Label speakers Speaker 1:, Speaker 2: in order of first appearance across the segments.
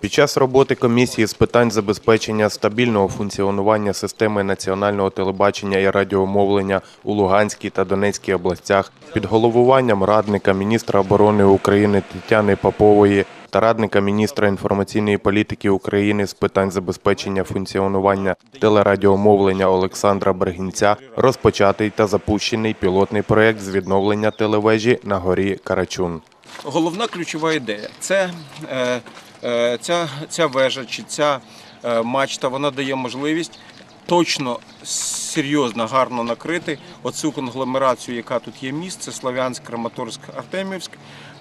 Speaker 1: Під час роботи комісії з питань забезпечення стабільного функціонування системи національного телебачення і радіомовлення у Луганській та Донецькій областях під головуванням радника міністра оборони України Тетяни Попової та радника міністра інформаційної політики України з питань забезпечення функціонування телерадіомовлення Олександра Бергінця розпочатий та запущений пілотний проєкт з відновлення телевежі на горі Карачун.
Speaker 2: Головна ключова ідея це е, ця, ця вежа чи ця е, мачта, вона дає можливість точно серйозно, гарно накрити оцю конгломерацію, яка тут є місце, Слов'янськ, Краматорськ, Артемівськ.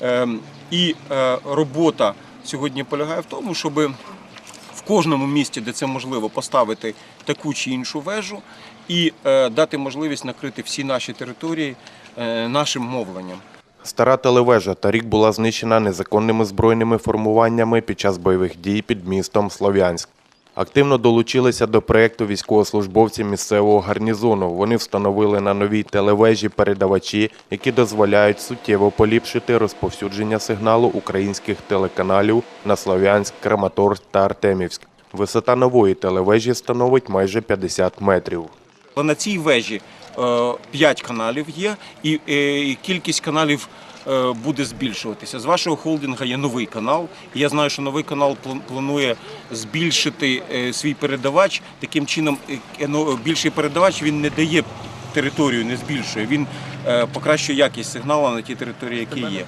Speaker 2: Е, і е, робота сьогодні полягає в тому, щоб в кожному місті, де це можливо, поставити таку чи іншу вежу і е, дати можливість накрити всі наші території е, нашим мовленням.
Speaker 1: Стара телевежа торік була знищена незаконними збройними формуваннями під час бойових дій під містом Слов'янськ. Активно долучилися до проєкту військовослужбовці місцевого гарнізону. Вони встановили на новій телевежі передавачі, які дозволяють суттєво поліпшити розповсюдження сигналу українських телеканалів на Слов'янськ, Краматорськ та Артемівськ. Висота нової телевежі становить майже 50 метрів.
Speaker 2: На цій вежі 5 каналів є, і е, кількість каналів е, буде збільшуватися. З вашого холдинга є новий канал. І я знаю, що новий канал планує збільшити е, свій передавач. Таким чином, е, ну, більший передавач він не дає територію, не збільшує. Він е, покращує якість сигналу на тій території, які є.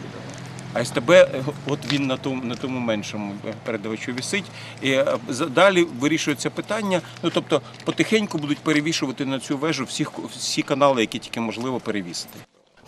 Speaker 2: А СТБ, е, от він на тому, на тому меншому е, передавачу висить. І е, далі вирішується питання. Ну тобто потихеньку будуть перевішувати на цю вежу всіх, всі канали, які тільки можливо перевісити.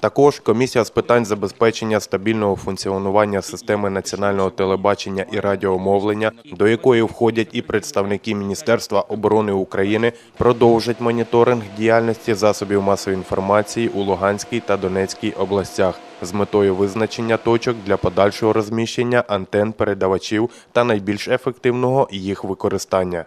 Speaker 1: Також комісія з питань забезпечення стабільного функціонування системи національного телебачення і радіомовлення, до якої входять і представники Міністерства оборони України, продовжить моніторинг діяльності засобів масової інформації у Луганській та Донецькій областях з метою визначення точок для подальшого розміщення антен передавачів та найбільш ефективного їх використання.